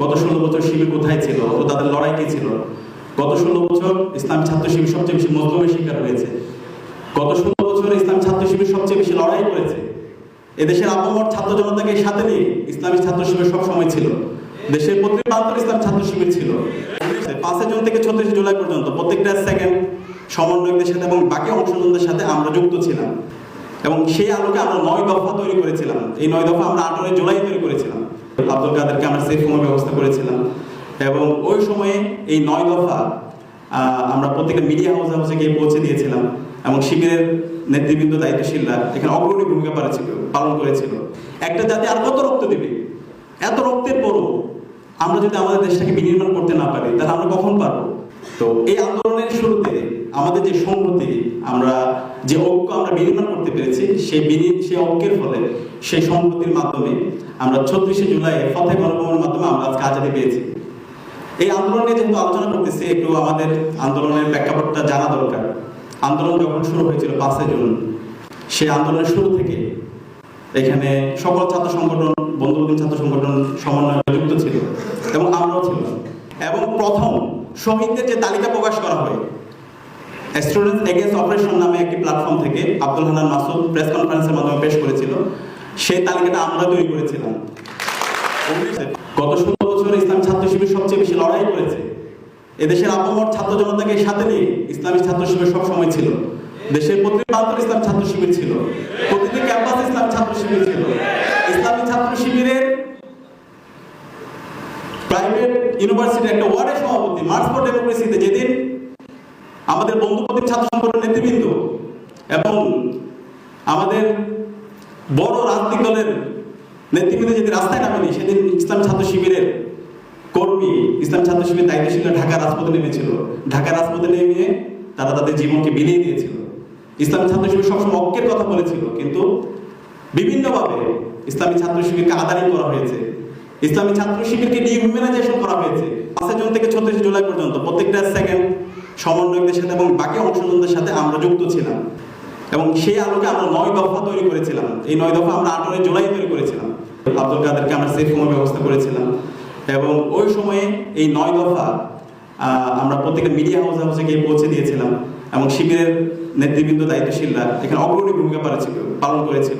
গত ষোলো বছর শিবির কোথায় ছিল? ও তাদের লড়াই কি ছিল? গত ষোলো বছর ইসলাম ছাত্র শিবির সবচেয়ে বেশি মজলুমের শিকার হয়েছে। গত ষোলো বছর ইসলাম ছাত্র শিবির সবচেয়ে বেশি লড়াই করেছে। এদেশের আবহাওয়ার ছাত্র জনতাকে সাথে নিয়ে ইসলামী ছাত্র শিবির সব সময় ছিল। দেশের প্রতি প্রান্তর ইসলাম ছাত্র শিবির ছিল। পাঁচই জুন থেকে ছত্রিশে জুলাই পর্যন্ত প্রত্যেকটা সেকেন্ড সমন্বয়কদের সাথে এবং বাকি অংশগ্রহণদের সাথে আমরা যুক্ত ছিলাম। এবং সেই আলোকে আমরা নয় দফা তৈরি করেছিলাম। এই নয় দফা আমরা আঠারোই জুলাই তৈরি করেছিলাম। আব্দুল কাদেরকে আমরা সেফ হোমের ব্যবস্থা করেছিলাম। এবং ওই সময়ে এই নয় দফা আমরা প্রত্যেকটা মিডিয়া হাউস হাউসে গিয়ে পৌঁছে দিয়েছিলাম এবং শিবিরের নেতৃবৃন্দ দায়িত্বশীলরা এখানে অগ্রণী ভূমিকা পালন- পালন করেছিল। একটা জাতি আর কত রক্ত দিবে? এত রক্তের পরও আমরা যদি আমাদের দেশটাকে বিনির্মাণ করতে না পারি, তাহলে আমরা কখন পারব? তো এই আন্দোলনের শুরুতে আমাদের যে সংহতি আমরা যে ঐক্য আমরা বিনির্মাণ করতে পেরেছি, সেই বিনি, সেই ঐক্যের ফলে, সেই সংহতির মাধ্যমে আমরা ছত্রিশে জুলাই ফতে গণভবনের মাধ্যমে আমরা আজকে আজাদি পেয়েছি। এই আন্দোলন নিয়ে যেহেতু আলোচনা করতেছি, একটু আমাদের আন্দোলনের প্রেক্ষাপটটা জানা দরকার। আন্দোলন যখন শুরু হয়েছিল পাঁচই জুন, সেই আন্দোলনের শুরু থেকে এখানে সকল ছাত্র সংগঠন বন্ধুবন্ধু ছাত্র সংগঠন সমন্বয়ে যুক্ত ছিল এবং আমরাও ছিলাম। এবং প্রথম শহীদদের যে তালিকা প্রকাশ করা হয় স্টুডেন্টস এগেন্স্ট অপারেশন নামে একটি প্ল্যাটফর্ম থেকে আব্দুল হান্নান মাসুদ প্রেস কনফারেন্সের মাধ্যমে পেশ করেছিল। সেই তালিকাটা আমরা তৈরি করেছিলাম। গত ষোলো বছর ইসলাম ছাত্র শিবির সবচেয়ে বেশি লড়াই করেছে। এদেশের আবহাওয়ার ছাত্র জনতাকে সাথে নিয়ে ইসলামী ছাত্র শিবির সব সময় ছিল। দেশের প্রতি প্রান্তর ইসলাম ছাত্র শিবির ছিল। প্রতিটি ক্যাম্পাস ইসলাম ছাত্র শিবির ছিল। ইসলামী ছাত্র শিবিরের প্রাইভেট ইউনিভার্সিটির একটা ওয়ার্ডের সভাপতি মার্চ ফর ডেমোক্রেসিতে যেদিন আমাদের বন্ধুপতির ছাত্র সংগঠনের নেতৃবৃন্দ এবং আমাদের বড় রাজনৈতিক দলের নেতৃবৃন্দ যেদিন রাস্তায় নামেনি সেদিন ইসলাম ছাত্র শিবিরের কর্মী, ইসলাম ছাত্র শিবির দায়িত্বশীলরা ঢাকা রাজপথে নেমেছিল। ঢাকা রাজপথে নেমে তারা তাদের জীবনকে বিলিয়ে দিয়েছিল। ইসলাম ছাত্র শিবির সবসময় ঐক্যের কথা বলেছিল, কিন্তু বিভিন্নভাবে ইসলামী ছাত্র শিবিরকে আদানি করা হয়েছে। ইসলামী ছাত্র শিবিরকে ডিহিউম্যানাইজেশন করা হয়েছে। পাঁচই জুন থেকে ছত্রিশে জুলাই পর্যন্ত প্রত্যেকটা সেকেন্ড সমন্বয়কদের সাথে এবং বাকি অংশগ্রহণদের সাথে আমরা যুক্ত ছিলাম। এবং সেই আলোকে আমরা নয় দফা তৈরি করেছিলাম। এই নয় দফা আমরা আঠারোই জুলাই তৈরি করেছিলাম। আব্দুল কাদেরকে আমরা সেফ হোমের ব্যবস্থা করেছিলাম। এবং ওই সময়ে এই নয় দফা আমরা প্রত্যেকটা মিডিয়া হাউস হাউসে গিয়ে পৌঁছে দিয়েছিলাম। এবং শিবিরের নেতৃবৃন্দ দায়িত্বশীলরা এখানে অগ্রণী ভূমিকা পালন- পালন করেছিল।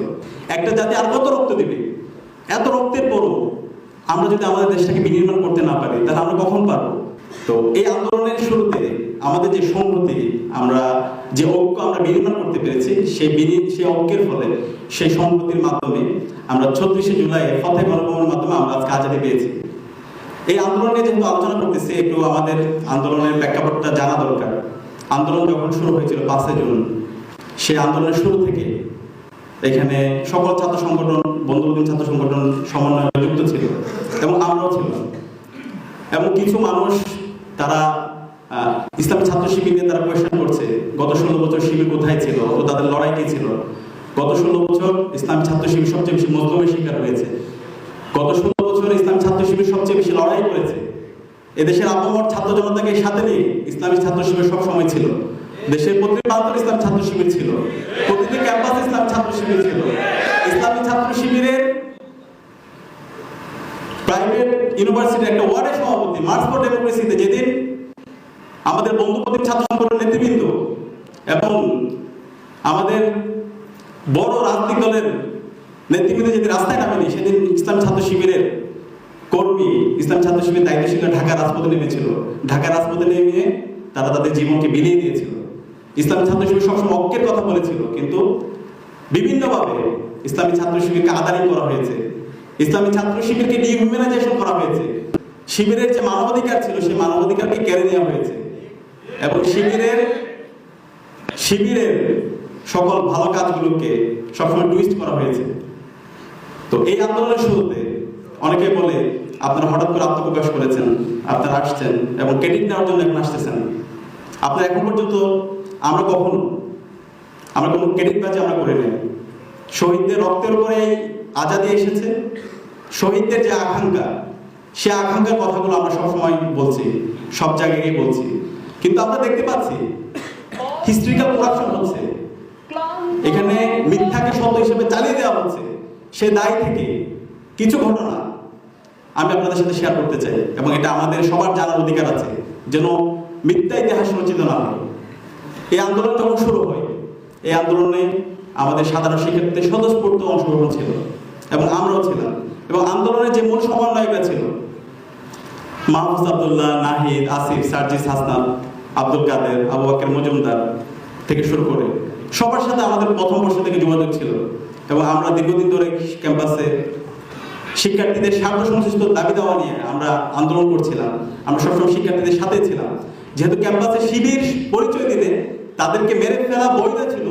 একটা জাতি আর কত রক্ত দিবে? এত রক্তের পরও আমরা যদি আমাদের দেশটাকে বিনির্মাণ করতে না পারি, তাহলে আমরা কখন পারব? তো এই আন্দোলনের শুরুতে, আমাদের যে সংহতি, আমরা যে ঐক্য আমরা বিনির্মাণ করতে পেরেছি, সেই বিনি, সেই ঐক্যের ফলে সেই সংহতির মাধ্যমে আমরা ছত্রিশে জুলাই ফতে গণভবনের মাধ্যমে আমরা আজকে আজাদি পেয়েছি। এই আন্দোলন নিয়ে যেহেতু আলোচনা করতেছি, একটু আমাদের আন্দোলনের প্রেক্ষাপটটা জানা দরকার। আন্দোলন যখন শুরু হয়েছিল পাঁচই জুন, সেই আন্দোলনের শুরু থেকে এখানে সকল ছাত্র সংগঠন, বন্ধুবন্ধু ছাত্র সংগঠন সমন্বয়ে যুক্ত ছিল এবং আমরাও ছিলাম। এবং কিছু মানুষ তারা ইসলামী ছাত্র শিবির নিয়ে তারা কোয়েশ্চেন করছে, গত ষোলো বছর শিবির কোথায় ছিল? ও তাদের লড়াই কি ছিল। গত ষোলো বছর ইসলামী ছাত্র শিবির সবচেয়ে বেশি মজলুমের শিকার হয়েছে। গত ষোলো বছর ইসলাম ছাত্র শিবির সবচেয়ে বেশি লড়াই করেছে। এদেশের আবহাওয়ার ছাত্র জনতাকে সাথে নিয়ে ইসলামী ছাত্র শিবির সব সময় ছিল। দেশের প্রতি প্রান্তর ইসলাম ছাত্র শিবির ছিল। প্রতিটি ক্যাম্পাস ইসলাম ছাত্র শিবির ছিল। ইসলামী ছাত্র শিবিরের প্রাইভেট ইউনিভার্সিটির একটা ওয়ার্ডের সভাপতি, মার্চ ফর ডেমোক্রেসিতে যেদিন আমাদের বন্ধুপতির ছাত্র সংগঠনের নেতৃবৃন্দ এবং আমাদের বড় রাজনৈতিক দলের নেতৃবৃন্দ যেদিন রাস্তায় নামেনি, সেদিন ইসলাম ছাত্র শিবিরের কর্মী, ইসলাম ছাত্র শিবির দায়িত্বশীলরা ঢাকা রাজপথে নেমেছিল। ঢাকা রাজপথে নেমে তারা তাদের জীবনকে বিলিয়ে দিয়েছিল। ইসলামী ছাত্র শিবির সবসময় ঐক্যের কথা বলেছিল, কিন্তু বিভিন্নভাবে ইসলামী ছাত্র শিবিরকে আদানি করা হয়েছে। ইসলামী ছাত্র শিবিরকে ডিহিউম্যানাইজেশন করা হয়েছে। শিবিরের যে মানবাধিকার ছিল, সেই মানবাধিকারকে কেড়ে নেওয়া হয়েছে। এবং শিবিরের শিবিরের সকল ভালো কাজগুলোকে সবসময় টুইস্ট করা হয়েছে। তো এই আন্দোলনের শুরুতে অনেকে বলে, আপনারা হঠাৎ করে আত্মপ্রকাশ করেছেন, আপনারা আসছেন এবং ক্রেডিট নেওয়ার জন্য এখন আসতেছেন। আপনারা এখন পর্যন্ত আমরা কখনো, আমরা কোনো ক্রেডিট বাজে আমরা করে নেই শহীদদের রক্তের উপরে আজাদি এসেছে। শহীদদের যে আকাঙ্ক্ষা, সে আকাঙ্ক্ষার কথাগুলো আমরা সবসময় বলছি, সব জায়গায় বলছি। কিন্তু আমরা দেখতে পাচ্ছি হিস্ট্রিক্যাল করাপশন হচ্ছে। এখানে মিথ্যাকে সত্য হিসেবে চালিয়ে দেওয়া হচ্ছে। সে দায় থেকে কিছু ঘটনা আমি আপনাদের সাথে শেয়ার করতে চাই, এবং এটা আমাদের সবার জানার অধিকার আছে, যেন মিথ্যা ইতিহাস রচিত না হয়। এই আন্দোলন যখন শুরু হয়, এই আন্দোলনে আমাদের সাধারণ শিক্ষার্থীদের স্বতঃস্ফূর্ত অংশগ্রহণ ছিল। এবং আমরাও ছিলাম। এবং আন্দোলনের যে মূল সমন্বয়করা ছিল, মাহফুজ আবদুল্লাহ, নাহিদ, আসিফ, সার্জিস হাসনান আব্দুল কাদের, আবু বাকের মজুমদার থেকে শুরু করে সবার সাথে আমাদের প্রথম বর্ষ থেকে যোগাযোগ ছিল। এবং আমরা দীর্ঘদিন ধরে ক্যাম্পাসে শিক্ষার্থীদের স্বার্থ সংশ্লিষ্ট দাবি দেওয়া নিয়ে আমরা আন্দোলন করছিলাম। আমরা সবসময় শিক্ষার্থীদের সাথে ছিলাম। যেহেতু ক্যাম্পাসে শিবির পরিচয় দিলে তাদেরকে মেরে ফেলা বৈধ ছিল,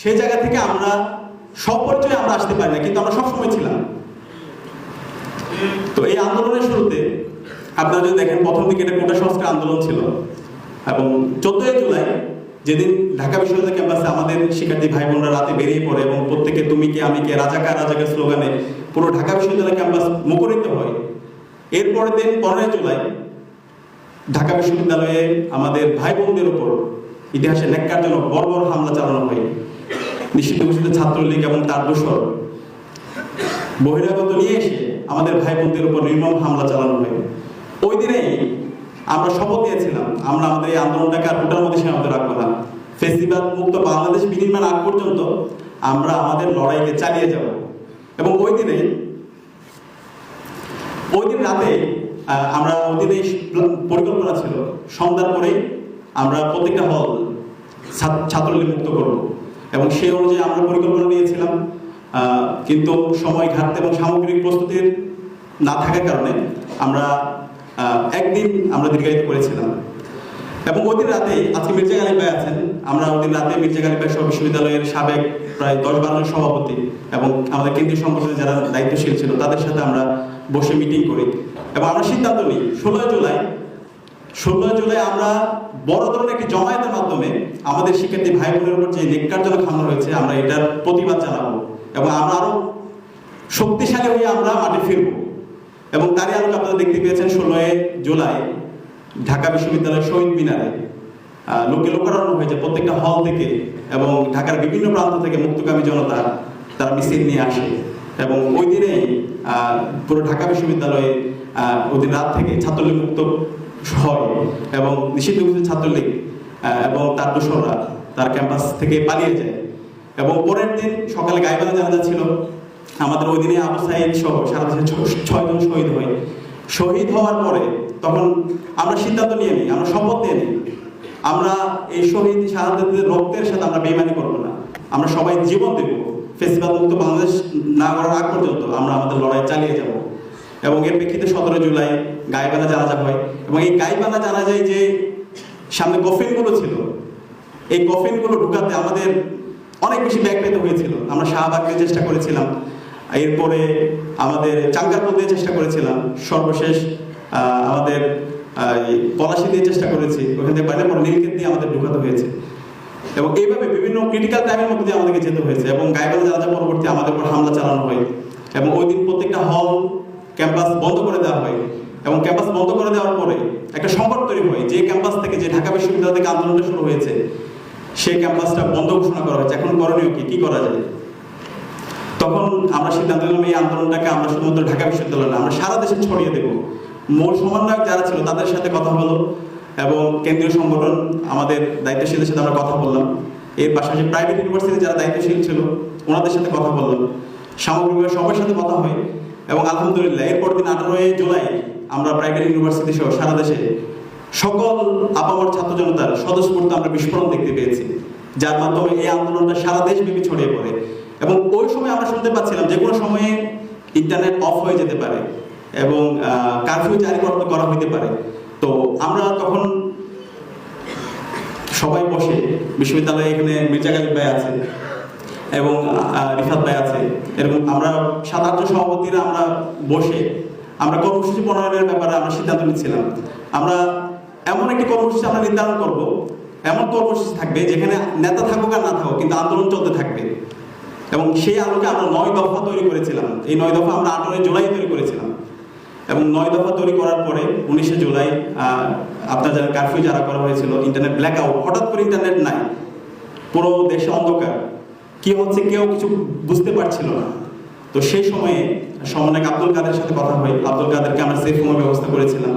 সেই জায়গা থেকে আমরা সব পরিচয়ে আমরা আসতে পারি না, কিন্তু আমরা সবসময় ছিলাম। তো এই আন্দোলনের শুরুতে আপনারা যদি দেখেন, প্রথম দিকে এটা কোটা সংস্কার আন্দোলন ছিল। এবং চোদ্দই জুলাই যেদিন ঢাকা বিশ্ববিদ্যালয় ক্যাম্পাসে আমাদের শিক্ষার্থী ভাই বোনরা রাতে বেরিয়ে পড়ে এবং প্রত্যেকে তুমি কে, আমি কে, রাজাকার রাজাকার স্লোগানে পুরো ঢাকা বিশ্ববিদ্যালয় ক্যাম্পাস মুখরিত হয়। এরপরের দিন পনেরোই জুলাই ঢাকা বিশ্ববিদ্যালয়ে আমাদের ভাই বোনদের উপর ইতিহাসে ন্যাক্কারজনক বড় বড় হামলা চালানো হয়। নিষিদ্ধ ঘোষিত ছাত্রলীগ এবং তার দোষর। বহিরাগত নিয়ে এসে আমাদের ভাই বোনদের উপর নির্মম হামলা চালানো হয় ওই দিনেই আমরা শপথ নিয়েছিলাম, আমরা আমাদের এই আন্দোলনটাকে আর ওটার মধ্যে সীমাবদ্ধ রাখব না। ফেস্টিভ্যাল মুক্ত বাংলাদেশ বিনির্মাণ আগ পর্যন্ত আমরা আমাদের লড়াইকে চালিয়ে যাব। এবং ওই দিনে, ওই দিন রাতে আমরা ওই দিনে পরিকল্পনা ছিল, সন্ধ্যার পরেই আমরা প্রত্যেকটা হল ছাত্রলীগ মুক্ত করব। এবং সেই অনুযায়ী আমরা পরিকল্পনা নিয়েছিলাম কিন্তু সময় ঘাটতে এবং সামগ্রিক প্রস্তুতির না থাকার কারণে আমরা একদিন আমরা দীর্ঘায়িত করেছিলাম। এবং ওই দিন রাতে আজকে মির্জা গালিব ভাই আছেন, আমরা ওই দিন রাতে মির্জা গালিব ভাই বিশ্ববিদ্যালয়ের সাবেক প্রায় দশ বারো সভাপতি এবং আমাদের কেন্দ্রীয় সংগঠনের যারা দায়িত্বশীল ছিল, তাদের সাথে আমরা বসে মিটিং করি। এবং আমরা সিদ্ধান্ত নিই, ষোলোই জুলাই ষোলোই জুলাই আমরা বড় ধরনের একটি জমায়েতের মাধ্যমে আমাদের শিক্ষার্থী ভাই বোনের উপর যে নেককারজনক হামলা হয়েছে, আমরা এটার প্রতিবাদ জানাব এবং আমরা আরও শক্তিশালী হয়ে আমরা মাঠে ফিরবো। এবং তারই আলোকে আপনারা দেখতে পেয়েছেন ষোলোই জুলাই ঢাকা বিশ্ববিদ্যালয়ের শহীদ মিনারে লোকে লোকারণ্য হয়েছে প্রত্যেকটা হল থেকে এবং ঢাকার বিভিন্ন প্রান্ত থেকে মুক্তকামী জনতা তারা মিছিল নিয়ে আসে। এবং ওই দিনেই পুরো ঢাকা বিশ্ববিদ্যালয়ে ওই দিন রাত থেকে ছাত্রলীগ মুক্ত হয় এবং নিষিদ্ধ ঘোষিত ছাত্রলীগ এবং তার দোসররা তার ক্যাম্পাস থেকে পালিয়ে যায়। এবং পরের দিন সকালে গাইবান্ধা জানাজা ছিল। আমাদের ওই দিনে আবু সাইদ সহ সারা দেশে ছয়জন শহীদ হয়। শহীদ হওয়ার পরে তখন আমরা সিদ্ধান্ত নিয়ে নিই, আমরা শপথ নিয়ে নিই। আমরা এই শহীদ শাহাদাতের রক্তের সাথে আমরা বেইমানি করব না। আমরা সবাই জীবন দেব। ফেস্টিভ্যাল মুক্ত বাংলাদেশ না করার আগ পর্যন্ত আমরা আমাদের লড়াই চালিয়ে যাব। এবং এর প্রেক্ষিতে সতেরো জুলাই গাইবান্ধা জানাজা হয় এবং এই গাইবান্ধা জানাজায় যে সামনে কফিনগুলো ছিল, এই কফিনগুলো ঢুকাতে আমাদের অনেক বেশি ব্যাগ পেতে হয়েছিল। আমরা শাহবাগকে চেষ্টা করেছিলাম, এরপরে আমাদের চাঙ্গারপুর দিয়ে চেষ্টা করেছিলাম, সর্বশেষ আমাদের পলাশি দিয়ে চেষ্টা করেছি, ওখান থেকে বাইরে পরে দিয়ে আমাদের ঢুকাতে হয়েছে। এবং এইভাবে বিভিন্ন ক্রিটিক্যাল টাইমের মধ্যে আমাদেরকে যেতে হয়েছে এবং গাইবান্ধা জানাজা পরবর্তী আমাদের উপর হামলা চালানো হয়। এবং ওই দিন প্রত্যেকটা হল ক্যাম্পাস বন্ধ করে দেওয়া হয় এবং ক্যাম্পাস বন্ধ করে দেওয়ার পরে একটা সংকট তৈরি হয়। যে ক্যাম্পাস থেকে যে ঢাকা বিশ্ববিদ্যালয় থেকে আন্দোলনটা শুরু হয়েছে, সেই ক্যাম্পাসটা বন্ধ ঘোষণা করা হয়েছে। এখন করণীয় কি? কি করা যায়? তখন আমরা সিদ্ধান্ত নিলাম এই আন্দোলনটাকে আমরা শুধুমাত্র ঢাকা বিশ্ববিদ্যালয় না, আমরা সারা দেশে ছড়িয়ে দেব। মূল সমন্বয়ক যারা ছিল তাদের সাথে কথা হলো এবং কেন্দ্রীয় সংগঠন, আমাদের দায়িত্বশীলদের সাথে আমরা কথা বললাম। এর পাশাপাশি প্রাইভেট ইউনিভার্সিটি যারা দায়িত্বশীল ছিল, ওনাদের সাথে কথা বললাম। সামগ্রিকভাবে সবার সাথে কথা হয়। এবং আলহামদুলিল্লাহ, এরপর দিন আঠারোই জুলাই আমরা প্রাইভেট ইউনিভার্সিটি সহ সারা দেশে সকল আপামর ছাত্র জনতার স্বতঃস্ফূর্ত আমরা বিস্ফোরণ দেখতে পেয়েছি, যার মাধ্যমে এই আন্দোলনটা সারা দেশব্যাপী ছড়িয়ে পড়ে। এবং ওই সময় আমরা শুনতে পাচ্ছিলাম যে কোনো সময়ে ইন্টারনেট অফ হয়ে যেতে পারে এবং কারফিউ জারি করা হইতে পারে। তো আমরা তখন সবাই বসে বিশ্ববিদ্যালয়ে এখানে মির্জা গালিব ভাই আছে এবং রিফাত ভাই আছে। এরকম আমরা সাত আটজন সভাপতিরা আমরা বসে আমরা কর্মসূচি প্রণয়নের ব্যাপারে আমরা সিদ্ধান্ত নিচ্ছিলাম। আমরা এমন একটি কর্মসূচি আমরা নির্ধারণ করব। এমন কর্মসূচি থাকবে যেখানে নেতা থাকুক আর না থাকুক, কিন্তু আন্দোলন চলতে থাকবে। এবং সেই আলোকে আমরা নয় দফা তৈরি করেছিলাম। এই নয় দফা আমরা আঠারোই জুলাই তৈরি করেছিলাম। এবং নয় দফা তৈরি করার পরে উনিশে জুলাই আপনার যারা কারফিউ যারা করা হয়েছিল ইন্টারনেট ব্ল্যাক আউট হঠাৎ করে ইন্টারনেট নাই। পুরো দেশে অন্ধকার। কি হচ্ছে কেউ কিছু বুঝতে পারছিল না। তো সেই সময়ে সমন্বয়ক আব্দুল কাদের সাথে কথা হয়। আব্দুল কাদেরকে আমরা সেফ রুমের ব্যবস্থা করেছিলাম।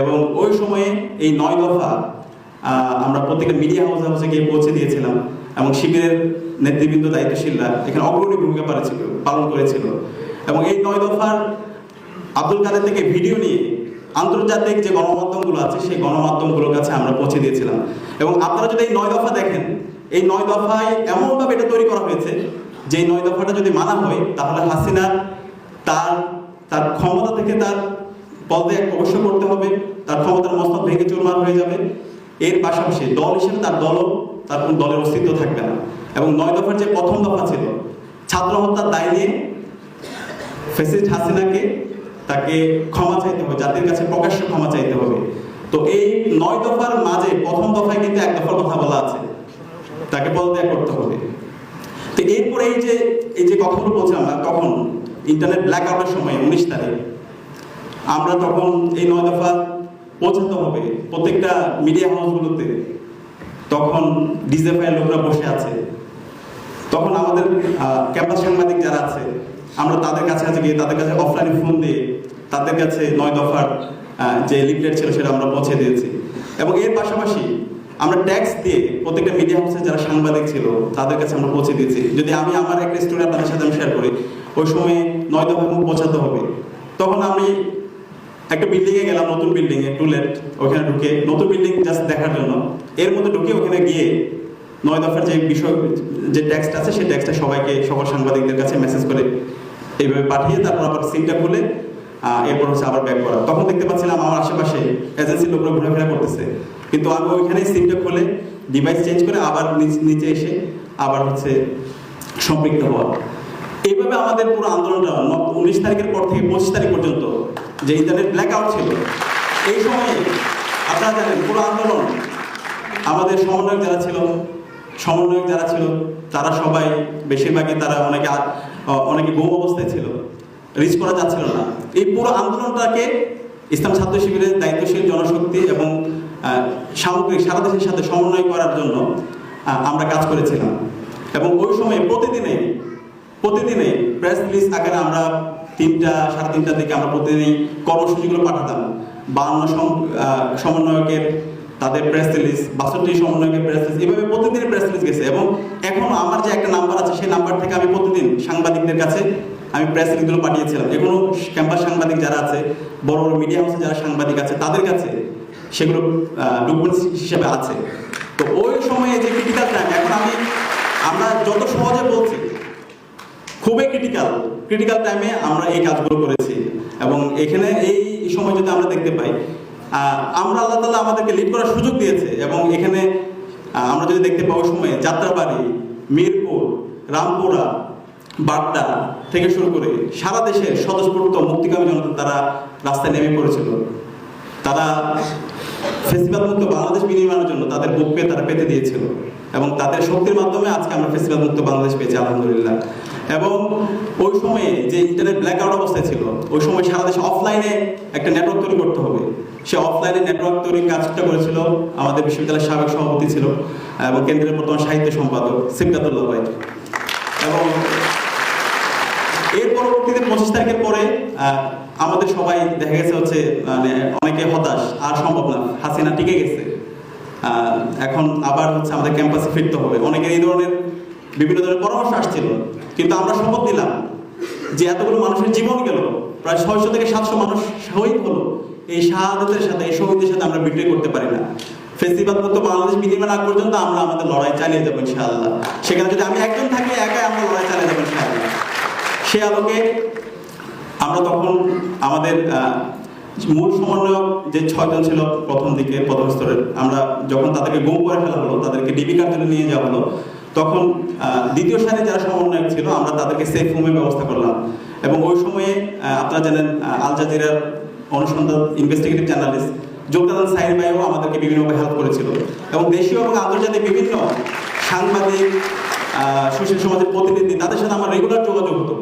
এবং ওই সময়ে এই নয় দফা আমরা প্রত্যেকটা মিডিয়া হাউস হাউসে গিয়ে পৌঁছে দিয়েছিলাম এবং শিবিরের নেতৃবৃন্দ, দায়িত্বশীলরা এখানে অগ্রণী ভূমিকা পালছিল, পালন করেছিল। এবং এই নয় দফার আব্দুল কাদের থেকে ভিডিও নিয়ে আন্তর্জাতিক যে গণমাধ্যমগুলো আছে, সেই গণমাধ্যমগুলোর কাছে আমরা পৌঁছে দিয়েছিলাম। এবং আপনারা যদি এই নয় দফা দেখেন এই নয় দফায় এমনভাবে এটা তৈরি করা হয়েছে যে নয় দফাটা যদি মানা হয়, তাহলে হাসিনা তার তার ক্ষমতা থেকে তার পদত্যাগ অবশ্য করতে হবে, তার ক্ষমতার মস্তক ভেঙে চুরমার হয়ে যাবে। এর পাশাপাশি দল হিসেবে তার দলও, তার কোনো দলের অস্তিত্ব থাকবে না। এবং নয় দফার যে প্রথম দফা ছিল, ছাত্র হত্যার দায় নিয়ে ফেসিস্ট হাসিনাকে তাকে ক্ষমা চাইতে হবে, জাতির কাছে প্রকাশ্যে ক্ষমা চাইতে হবে। তো এই নয় দফার মাঝে প্রথম দফায় কিন্তু এক দফার কথা তাকে পদত্যাগ করতে হবে। তো এরপরে এই যে এই যে কথাগুলো বলছি আমরা তখন ইন্টারনেট ব্ল্যাক আউটের সময়, উনিশ তারিখ, আমরা তখন এই নয় দফা পৌঁছাতে হবে প্রত্যেকটা মিডিয়া হাউসগুলোতে তখন ডিজেফাইয়ের লোকরা বসে আছে। তখন আমাদের ক্যাম্পাস সাংবাদিক যারা আছে, আমরা তাদের কাছে কাছে গিয়ে তাদের কাছে অফলাইনে ফোন দিয়ে তাদের কাছে নয় দফার যে লিফলেট ছিল সেটা আমরা পৌঁছে দিয়েছি। এবং এর পাশাপাশি আমরা ট্যাক্স দিয়ে প্রত্যেকটা মিডিয়া হাউসে যারা সাংবাদিক ছিল, তাদের কাছে আমরা পৌঁছে দিয়েছি। যদি আমি আমার একটা স্টোরি আপনাদের সাথে আমি শেয়ার করি, ওই সময় নয় দফা মুখ পৌঁছাতে হবে। তখন আমি একটা বিল্ডিং এ গেলাম, নতুন বিল্ডিং এ টুলেট ওখানে ঢুকে নতুন বিল্ডিং জাস্ট দেখার জন্য। এর মধ্যে ঢুকে ওখানে গিয়ে নয় দফার যে বিষয়, যে টেক্সট আছে, সেই ট্যাক্সটা সবাইকে সকল সাংবাদিকদের কাছে মেসেজ করে এইভাবে পাঠিয়ে তারপর আবার সিমটা খুলে এরপর হচ্ছে আবার ব্যাক করা। তখন দেখতে পাচ্ছিলাম আমার আশেপাশে এজেন্সির লোকরা ঘোরাফেরা করতেছে। কিন্তু আমি ওইখানে সিমটা খুলে ডিভাইস চেঞ্জ করে আবার নিচ- এসে আবার হচ্ছে সম্পৃক্ত হওয়া। এইভাবে আমাদের পুরো আন্দোলনটা উনিশ তারিখের পর থেকে পঁচিশ তারিখ পর্যন্ত যে ইন্টারনেট ব্ল্যাক আউট ছিল, এই সময়ে আপনারা জানেন পুরো আন্দোলন, আমাদের সমন্বয়ক যারা ছিল, সমন্বয়ক যারা ছিল, তারা সবাই বেশিরভাগই তারা অনেকে অনেকে গৌ অবস্থায় ছিল রিচ করা যাচ্ছিল না। এই পুরো আন্দোলনটাকে ইসলাম ছাত্র শিবিরের দায়িত্বশীল জনশক্তি এবং সামগ্রিক সারা দেশের সাথে সমন্বয় করার জন্য আমরা কাজ করেছিলাম। এবং ওই সময় প্রতিদিনে প্রতিদিনে প্রেস রিলিজ আকারে আমরা তিনটা, সাড়ে তিনটার দিকে আমরা প্রতিদিনই কর্মসূচিগুলো পাঠাতাম। বান্ন সমন্বয়কের তাদের প্রেস রিলিজ বাষট্টি সমন্বয়কের প্রেস রিলিজ এভাবে প্রতিদিনই প্রেস রিলিজ গেছে। এবং এখনও আমার যে একটা নাম্বার আছে, সেই নাম্বার থেকে আমি প্রতিদিন সাংবাদিকদের কাছে আমি প্রেস রিলিজগুলো পাঠিয়েছিলাম। এখনও ক্যাম্পাস সাংবাদিক যারা আছে, বড় বড় মিডিয়া হাউসে যারা সাংবাদিক আছে, তাদের কাছে সেগুলো ডকুমেন্টস হিসেবে আছে। তো ওই সময়ে যে ক্রিটিক্যাল টাইম এখন আমি, আমরা যত সহজে বলছি, খুবই ক্রিটিক্যাল ক্রিটিক্যাল টাইমে আমরা এই কাজগুলো করেছি। এবং এখানে এই সময় যদি আমরা দেখতে পাই আমরা আল্লাহ তালা আমাদেরকে লিড করার সুযোগ দিয়েছে। এবং এখানে আমরা যদি দেখতে পাই ওই সময়ে যাত্রাবাড়ি, মিরপুর, রামপুরা, বাড্ডা থেকে শুরু করে সারা দেশের স্বতঃস্ফূর্ত মুক্তিকামী জনতা তারা রাস্তায় নেমে পড়েছিল। তারা ফেস্টিভ্যাল মুক্ত বাংলাদেশ বিনির্মাণের জন্য তাদের বুক পেয়ে তারা পেতে দিয়েছিল। এবং তাদের শক্তির মাধ্যমে আজকে আমরা ফেস্টিভ্যাল মুক্ত বাংলাদেশ পেয়েছি, আলহামদুলিল্লাহ। এবং ওই সময়ে যে ইন্টারনেট ব্ল্যাক আউট অবস্থায় ছিল, ওই সময় সারা দেশে অফলাইনে একটা নেটওয়ার্ক তৈরি করতে হবে। সে অফলাইনে নেটওয়ার্ক তৈরির কাজটা করেছিল আমাদের বিশ্ববিদ্যালয়ের সাবেক সভাপতি ছিল এবং কেন্দ্রের বর্তমান সাহিত্য সম্পাদক সিমকাতুল্লাহ ভাই। এবং এর পরবর্তীতে পঁচিশ তারিখের পরে আমাদের সবাই দেখা গেছে হচ্ছে মানে অনেকে হতাশ, আর সম্ভব না, হাসিনা টিকে গেছে। এখন আবার হচ্ছে আমাদের ক্যাম্পাসে ফিরতে হবে। অনেকের এই ধরনের বিভিন্ন ধরনের পরামর্শ আসছিল, কিন্তু আমরা শপথ দিলাম যে এতগুলো মানুষের জীবন গেল, প্রায় ছয়শো থেকে সাতশো মানুষ শহীদ হলো। এই শাহাদতের সাথে, এই শহীদের সাথে আমরা বিক্রি করতে পারি না। ফেস্টিভ্যাল মতো বাংলাদেশ বিনির্মাণ আগ পর্যন্ত আমরা আমাদের লড়াই চালিয়ে যাব ইনশাআল্লাহ। সেখানে যদি আমি একজন থাকি, একাই আমরা লড়াই চালিয়ে যাব ইনশাআল্লাহ। সে আলোকে আমরা তখন আমাদের মূল সমন্বয়ক যে ছয়জন ছিল প্রথম দিকে, প্রথম স্তরের, আমরা যখন তাদেরকে গুম করে ফেলা হলো, তাদেরকে ডিবি কার্যালয়ে নিয়ে যাওয়া হলো, তখন দ্বিতীয় সারি যারা সমন্বয়ক ছিল, আমরা তাদেরকে সেফ রুমের ব্যবস্থা করলাম। এবং ওই সময়ে আপনারা জানেন আল জাজিরার অনুসন্ধান ইনভেস্টিগেটিভ জার্নালিস্ট যোগদান সাইর ভাইও আমাদেরকে বিভিন্নভাবে হেল্প করেছিল। এবং দেশীয় এবং আন্তর্জাতিক বিভিন্ন সাংবাদিক সুশীল সমাজের প্রতিনিধি, তাদের সাথে আমার রেগুলার যোগাযোগ হতো।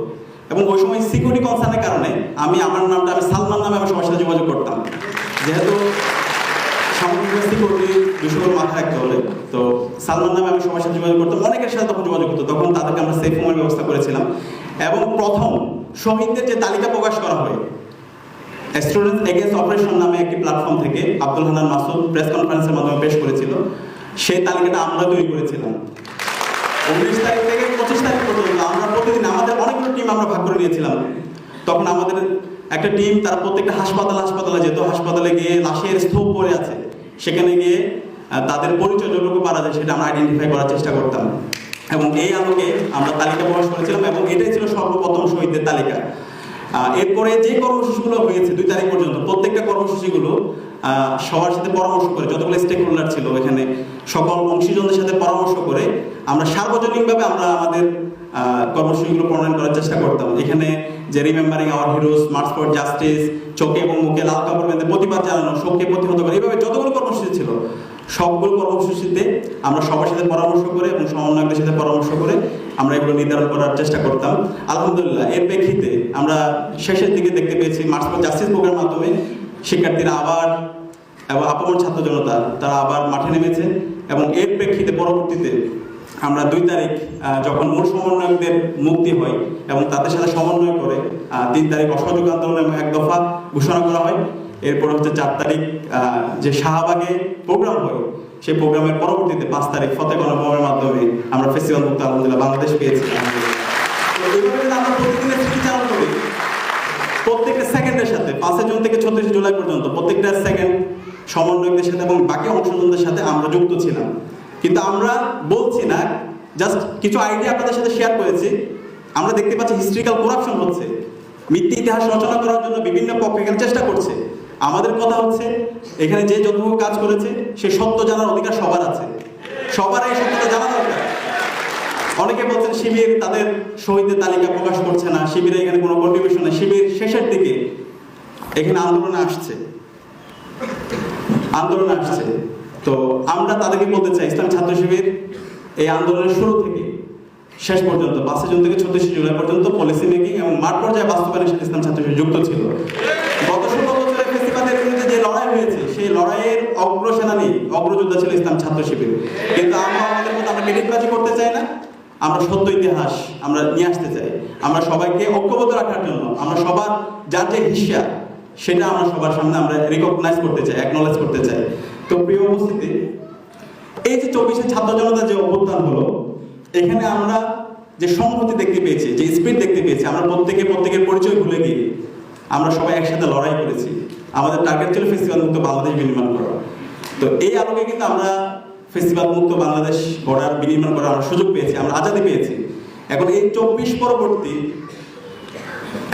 এবং ওই সময় সিকিউরিটি কনসার্নের কারণে আমি আমার নামটা, আমি সালমান নামে আমি সবার সাথে যোগাযোগ করতাম। যেহেতু সিকিউরিটি মাথায় রাখতে হলে, তো সালমান নামে আমি সবার সাথে যোগাযোগ করতাম। অনেকের সাথে তখন যোগাযোগ করতো তখন তাদেরকে আমরা সেফ হোমের ব্যবস্থা করেছিলাম। এবং প্রথম শহীদদের যে তালিকা প্রকাশ করা হয় এগেন্স্ট অপারেশন নামে একটি প্ল্যাটফর্ম থেকে আব্দুল হান্নান মাসুদ প্রেস কনফারেন্সের মাধ্যমে পেশ করেছিল। সেই তালিকাটা আমরা তৈরি করেছিলাম। উনিশ তারিখ থেকে পঁচিশ তারিখ পর্যন্ত আমরা টিম আমরা ভাগ করে নিয়েছিলাম তখন আমাদের একটা টিম, তারা প্রত্যেকটা হাসপাতাল, হাসপাতালে যেত, হাসপাতালে গিয়ে লাশের স্তূপ পড়ে আছে। সেখানে গিয়ে তাদের পরিচয় যতটুকু পারা যায়, সেটা আমরা আইডেন্টিফাই করার চেষ্টা করতাম। এবং এই আলোকে আমরা তালিকা প্রকাশ করেছিলাম এবং এটাই ছিল সর্বপ্রথম শহীদদের তালিকা। এরপরে যে কর্মসূচিগুলো হয়েছে, দুই তারিখ পর্যন্ত, প্রত্যেকটা কর্মসূচিগুলো সবার সাথে পরামর্শ করে, যতগুলো স্টেক হোল্ডার ছিল এখানে সকল অংশীজনদের সাথে পরামর্শ করে, আমরা সার্বজনীনভাবে আমরা আমাদের কর্মসূচিগুলো প্রণয়ন করার চেষ্টা করতাম। এখানে যে remembering our heroes march for justice চোখে এবং মুখে লাল কাপড় বেঁধে প্রতিবাদ জানানো, শোককে প্রতিহত করে এইভাবে যতগুলো কর্মসূচি ছিল, সবগুলো কর্মসূচিতে আমরা সবার সাথে পরামর্শ করে এবং সমন্বয়কদের সাথে পরামর্শ করে আমরা এগুলো নির্ধারণ করার চেষ্টা করতাম। আলহামদুলিল্লাহ, এর প্রেক্ষিতে আমরা শেষের দিকে দেখতে পেয়েছি মার্চ ফর জাস্টিস প্রোগ্রামের মাধ্যমে শিক্ষার্থীরা আবার এবং আপমর ছাত্র জনতা, তারা আবার মাঠে নেমেছে এবং এর প্রেক্ষিতে পরবর্তীতে আমরা দুই তারিখ যখন মূল সমন্বয়কদের মুক্তি হয় এবং তাদের সাথে সমন্বয় করে তিন তারিখ অসহযোগ আন্দোলন এবং এক দফা ঘোষণা করা হয়। এরপর হচ্ছে চার তারিখ যে শাহবাগে প্রোগ্রাম হয়, সেই প্রোগ্রামের পরবর্তীতে পাঁচ তারিখ ফতে গণভবনের মাধ্যমে আমরা ফেস্টিভ্যাল মুক্ত আলহামদুলিল্লাহ বাংলাদেশ পেয়েছি। আমরা প্রত্যেকটা সেকেন্ডের সাথে, পাঁচই জুন থেকে ছত্রিশে জুলাই পর্যন্ত প্রত্যেকটা সেকেন্ড সমন্বয়কদের সাথে এবং বাকি অংশগ্রহণদের সাথে আমরা যুক্ত ছিলাম। কিন্তু আমরা বলছি না জাস্ট কিছু আইডিয়া আপনাদের সাথে শেয়ার করেছি। আমরা দেখতে পাচ্ছি হিস্ট্রিক্যাল করাপশন হচ্ছে। মিথ্যে ইতিহাস রচনা করার জন্য বিভিন্ন পক্ষ এখানে চেষ্টা করছে। আমাদের কথা হচ্ছে, এখানে যে যতটুকু কাজ করেছে, সে সত্য জানার অধিকার সবার আছে। সবার এই সত্যটা জানা দরকার। অনেকে বলছেন শিবির তাদের শহীদদের তালিকা প্রকাশ করছে না, শিবিরে এখানে কোনো কন্ট্রিবিউশন নেই। শিবির শেষের দিকে এখানে আন্দোলনে আসছে। আন্দোলনে আসছে। তো আমরা তাদেরকে বলতে চাই, ইসলাম ছাত্র শিবির, এই আন্দোলনের শুরু থেকে শেষ পর্যন্ত, পাঁচই জুন থেকে ছত্রিশে জুলাই পর্যন্ত পলিসি মেকিং এবং মাঠ পর্যায়ে বাস্তবায়নের সাথে ইসলাম ছাত্র শিবির যুক্ত ছিল। গত ষোলো বছরের ফেস্টিভ্যালের বিরুদ্ধে যে লড়াই হয়েছে, সেই লড়াইয়ের অগ্রসেনানী, অগ্রযোদ্ধা ছিল ইসলাম ছাত্র শিবির। কিন্তু আমরা আমাদের মতো আমরা ক্রেডিটবাজি করতে চাই না, আমরা সত্য ইতিহাস আমরা নিয়ে আসতে চাই। আমরা সবাইকে ঐক্যবদ্ধ রাখার জন্য, আমরা সবার যার যে হিসা, সেটা আমরা সবার সামনে আমরা রিকগনাইজ করতে চাই অ্যাকনলেজ করতে চাই। তো প্রিয় উপস্থিতি, এই যে চব্বিশে ছাত্র জনতা যে অভ্যুত্থান হলো, এখানে আমরা যে সংহতি দেখতে পেয়েছি, যে স্পিড দেখতে পেয়েছি, আমরা প্রত্যেকে প্রত্যেকের পরিচয় ভুলে গিয়ে আমরা সবাই একসাথে লড়াই করেছি। আমাদের টার্গেট ছিল ফেস্টিভ্যাল মুক্ত বাংলাদেশ বিনির্মাণ করা। তো এই আলোকে কিন্তু আমরা ফেস্টিভ্যাল মুক্ত বাংলাদেশ গড়ার বিনির্মাণ করার আমরা সুযোগ পেয়েছি, আমরা আজাদি পেয়েছি। এখন এই চব্বিশ পরবর্তী,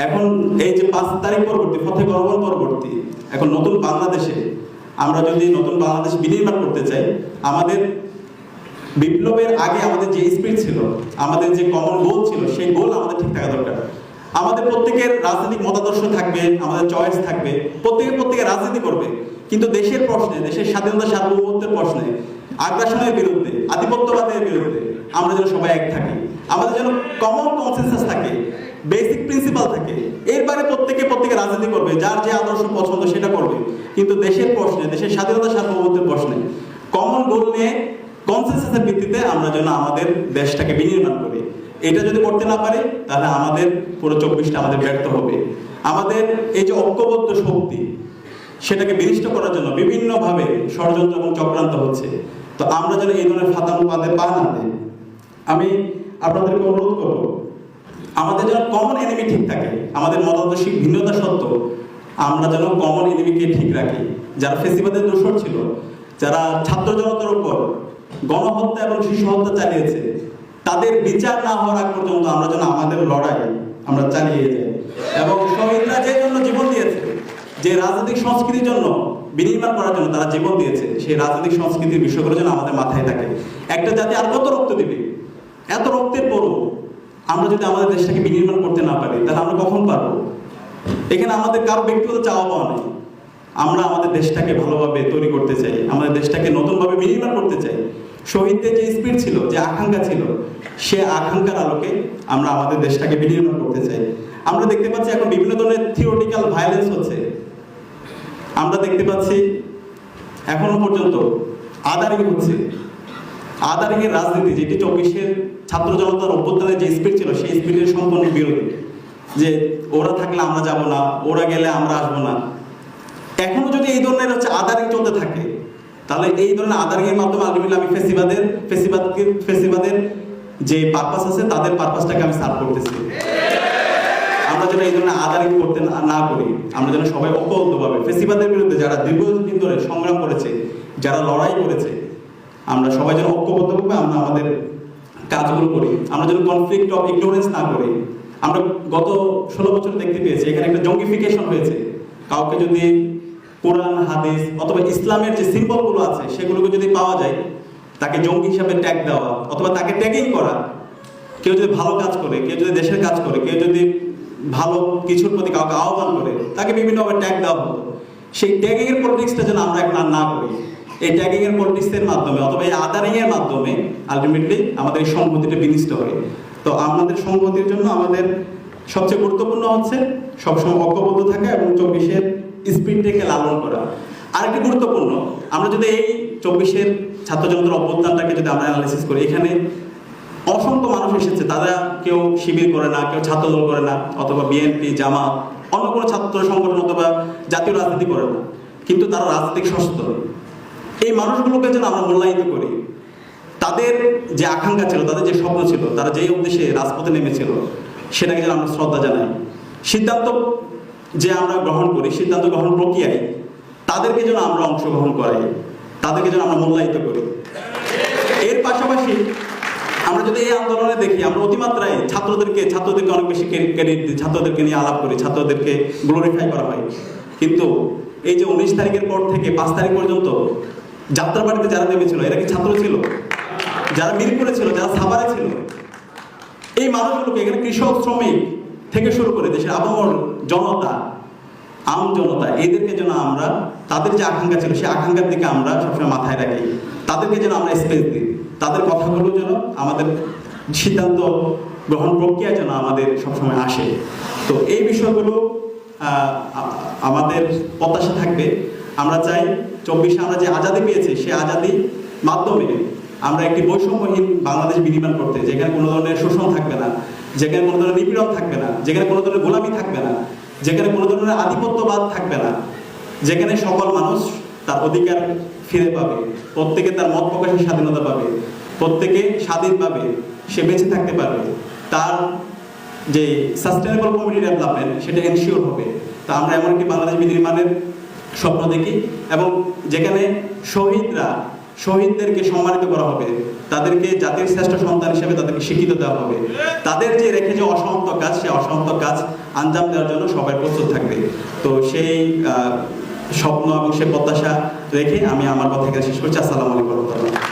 এখন এই যে পাঁচ তারিখ পরবর্তী, ফতে গণবল পরবর্তী, এখন নতুন বাংলাদেশে আমরা যদি নতুন বাংলাদেশ বিনির্মাণ করতে চাই, আমাদের বিপ্লবের আগে আমাদের যে স্পিরিট ছিল, আমাদের যে কমন গোল ছিল, সেই গোল আমাদের ঠিক থাকা দরকার। আমাদের প্রত্যেকের রাজনৈতিক মতাদর্শ থাকবে, আমাদের চয়েস থাকবে, প্রত্যেকে প্রত্যেকে রাজনীতি করবে। কিন্তু দেশের প্রশ্নে, দেশের স্বাধীনতা সার্বভৌমত্বের প্রশ্নে, আগ্রাসনের বিরুদ্ধে, আধিপত্যবাদের বিরুদ্ধে আমরা যেন সবাই এক থাকি। আমাদের যেন কমন কনসেন্সাস থাকে। বেসিক প্রিন্সিপাল থাকে। এরপরে প্রত্যেকে প্রত্যেকে রাজনীতি করবে, যার যে আদর্শ পছন্দ সেটা করবে। কিন্তু দেশের প্রশ্নে, দেশের স্বাধীনতা সার্বভৌমত্বের প্রশ্নে কমন গোল নিয়ে কনসেন্সাসের ভিত্তিতে আমরা যেন আমাদের দেশটাকে বিনির্মাণ করি। এটা যদি করতে না পারি, তাহলে আমাদের পুরো চব্বিশটা আমাদের ব্যর্থ হবে। আমাদের এই যে ঐক্যবদ্ধ শক্তি, সেটাকে বিনিষ্ট করার জন্য বিভিন্নভাবে ষড়যন্ত্র এবং চক্রান্ত হচ্ছে। তো আমরা যেন এই ধরনের ফাতানুপাতে পা না দিই। আমি আপনাদেরকে অনুরোধ করব আমাদের যেন কমন এনিমি ঠিক থাকে, আমাদের মতাদর্শিক ভিন্নতা সত্ত্বেও আমরা যেন কমন এনিমিকে ঠিক রাখি। যারা ফেসিবাদের দোষর ছিল, যারা ছাত্র জনতার উপর গণহত্যা এবং শিশু হত্যা চালিয়েছে, তাদের বিচার না হওয়ার আগ পর্যন্ত আমরা যেন আমাদের লড়াই, আমরা চালিয়ে যাই। এবং শহীদরা যে জন্য জীবন দিয়েছে, যে রাজনৈতিক সংস্কৃতির জন্য বিনির্মাণ করার জন্য তারা জীবন দিয়েছে, সেই রাজনৈতিক সংস্কৃতির বিষয়গুলো যেন আমাদের মাথায় থাকে। একটা জাতি আর কত রক্ত দিবে? এত রক্তের পরও আমরা যদি আমাদের দেশটাকে বিনির্মাণ করতে না পারি, তাহলে আমরা কখন পারব? এখানে আমাদের কারও ব্যক্তিগত চাওয়া পাওয়া নেই। আমরা আমাদের দেশটাকে ভালোভাবে তৈরি করতে চাই, আমাদের দেশটাকে নতুনভাবে বিনির্মাণ করতে চাই। শহীদদের যে স্পিড ছিল, যে আকাঙ্ক্ষা ছিল, সে আকাঙ্ক্ষার আলোকে আমরা আমাদের দেশটাকে বিনির্মাণ করতে চাই। আমরা দেখতে পাচ্ছি এখন বিভিন্ন ধরনের থিওরিটিক্যাল ভায়োলেন্স হচ্ছে। আমরা দেখতে পাচ্ছি এখনও পর্যন্ত আদারি হচ্ছে। আদারিং রাজনীতি, যেটি চব্বিশের ছাত্র জনতার অভ্যুত্থানের যে স্পিড ছিল, সেই স্পিডের সম্পূর্ণ বিরোধী। যে ওরা থাকলে আমরা যাব না, ওরা গেলে আমরা আসব না। এখনও যদি এই ধরনের হচ্ছে আদারিং চলতে থাকে, তাহলে এই ধরনের আদারিং এর মাধ্যমে আলটিমেটলি আমি ফেসিবাদের, ফেসিবাদকে, ফেসিবাদের যে পারপাস আছে, তাদের পারপাসটাকে আমি সার্ভ করতেছি। আমরা যেন এই ধরনের আদারিং করতে না- না করি, আমরা যেন সবাই ঐক্যবদ্ধভাবে, ফেসিবাদের বিরুদ্ধে যারা দীর্ঘদিন ধরে সংগ্রাম করেছে, যারা লড়াই করেছে আমরা সবাই যেন ঐক্যবদ্ধভাবে আমরা আমাদের কাজগুলো করি। আমরা যেন কনফ্লিক্ট অফ ইগনোরেন্স না করি। আমরা গত ষোলো বছর দেখতে পেয়েছি, এখানে একটা জঙ্গিফিকেশন হয়েছে। কাউকে যদি কোরআন, হাদিস অথবা ইসলামের যে সিম্বলগুলো আছে, সেগুলোকে যদি পাওয়া যায়, তাকে জঙ্গি হিসাবে ট্যাগ দেওয়া অথবা তাকে ট্যাগিং করা। কেউ যদি ভালো কাজ করে, কেউ যদি দেশের কাজ করে, কেউ যদি ভালো কিছুর প্রতি কাউকে আহ্বান করে, তাকে বিভিন্নভাবে ট্যাগ দেওয়া হতো। সেই ট্যাগিং এর পলিটিক্সটা যেন আমরা এখন আর না করি। এই ট্যাগিং এর পলিটিক্সের মাধ্যমে অথবা এই আদারিং এর মাধ্যমে আলটিমেটলি আমাদের এই সংহতিটা বিনিষ্ট হয়। তো আমাদের সংহতির জন্য আমাদের সবচেয়ে গুরুত্বপূর্ণ হচ্ছে সবসময় ঐক্যবদ্ধ থাকা এবং চব্বিশের স্পিডটাকে লালন করা। আরেকটি গুরুত্বপূর্ণ, আমরা যদি এই চব্বিশের ছাত্র জনতার অভ্যুত্থানটাকে যদি আমরা অ্যানালাইসিস করি, এখানে অসংখ্য মানুষ এসেছে, তারা কেউ শিবির করে না, কেউ ছাত্রদল করে না, অথবা বিএনপি জামা অন্য কোনো ছাত্র সংগঠন অথবা জাতীয় রাজনীতি করে না। কিন্তু তারা রাজনৈতিক সচেতন এই মানুষগুলোকে যেন আমরা মূল্যায়িত করি। তাদের যে আকাঙ্ক্ষা ছিল, তাদের যে স্বপ্ন ছিল, তারা যেই উদ্দেশ্যে রাজপথে নেমেছিল, সেটাকে যেন আমরা শ্রদ্ধা জানাই। সিদ্ধান্ত যে আমরা গ্রহণ করি, সিদ্ধান্ত গ্রহণ প্রক্রিয়ায়, তাদেরকে যেন আমরা অংশগ্রহণ করাই, তাদেরকে যেন আমরা মূল্যায়িত করি। এর পাশাপাশি আমরা যদি এই আন্দোলনে দেখি, আমরা অতিমাত্রায় ছাত্রদেরকে ছাত্রদেরকে অনেক বেশি ক্রেডিট দিই, ছাত্রদেরকে নিয়ে আলাপ করি, ছাত্রদেরকে গ্লোরিফাই করা হয়। কিন্তু এই যে উনিশ তারিখের পর থেকে পাঁচ তারিখ পর্যন্ত যাত্রাবাড়িতে যারা নেমেছিল, এরা কি ছাত্র ছিল? যারা মিরপুরে ছিল যারা সাভারে ছিল? এই মানুষগুলোকে এখানে কৃষক, শ্রমিক থেকে শুরু করে দেশের আবহাওয়ার জনতা, আম জনতা, এদেরকে যেন আমরা, তাদের যে আকাঙ্ক্ষা ছিল, সেই আকাঙ্ক্ষার দিকে আমরা সবসময় মাথায় রাখি। তাদেরকে যেন আমরা স্পেস দিই। তাদের কথাগুলো যেন আমাদের সিদ্ধান্ত গ্রহণ প্রক্রিয়া যেন আমাদের সবসময় আসে। তো এই বিষয়গুলো আমাদের প্রত্যাশা থাকবে। আমরা চাই চব্বিশে আমরা যে আজাদি পেয়েছি সেই আজাদি মাধ্যমে আমরা একটি বৈষম্যহীন বাংলাদেশ বিনির্মাণ করতে, যেখানে কোনো ধরনের শোষণ থাকবে না, যেখানে কোনো ধরনের নিপীড়ন থাকবে না, যেখানে কোনো ধরনের গোলামি থাকবে না, যেখানে কোনো ধরনের আধিপত্যবাদ থাকবে না, যেখানে সকল মানুষ তার অধিকার ফিরে পাবে, প্রত্যেকে তার মত প্রকাশের স্বাধীনতা পাবে, প্রত্যেকে স্বাধীনভাবে সে বেঁচে থাকতে পারবে। তার যে সাস্টেনেবল কমিউনিটি ডেভেলপমেন্ট সেটা এনশিওর হবে। তা আমরা এমন একটি বাংলাদেশ বিনির্মাণের স্বপ্ন দেখি এবং যেখানে শহীদরা, শহীদদেরকে সম্মানিত করা হবে, তাদেরকে জাতির শ্রেষ্ঠ সন্তান হিসেবে তাদেরকে শিক্ষিত দেওয়া হবে। তাদের যে রেখে যে অসমাপ্ত কাজ, সে অসমাপ্ত কাজ আঞ্জাম দেওয়ার জন্য সবাই প্রস্তুত থাকবে। তো সেই স্বপ্ন এবং সে প্রত্যাশা রেখে আমি আমার কথা শেষ করছি। আসসালামু আলাইকুম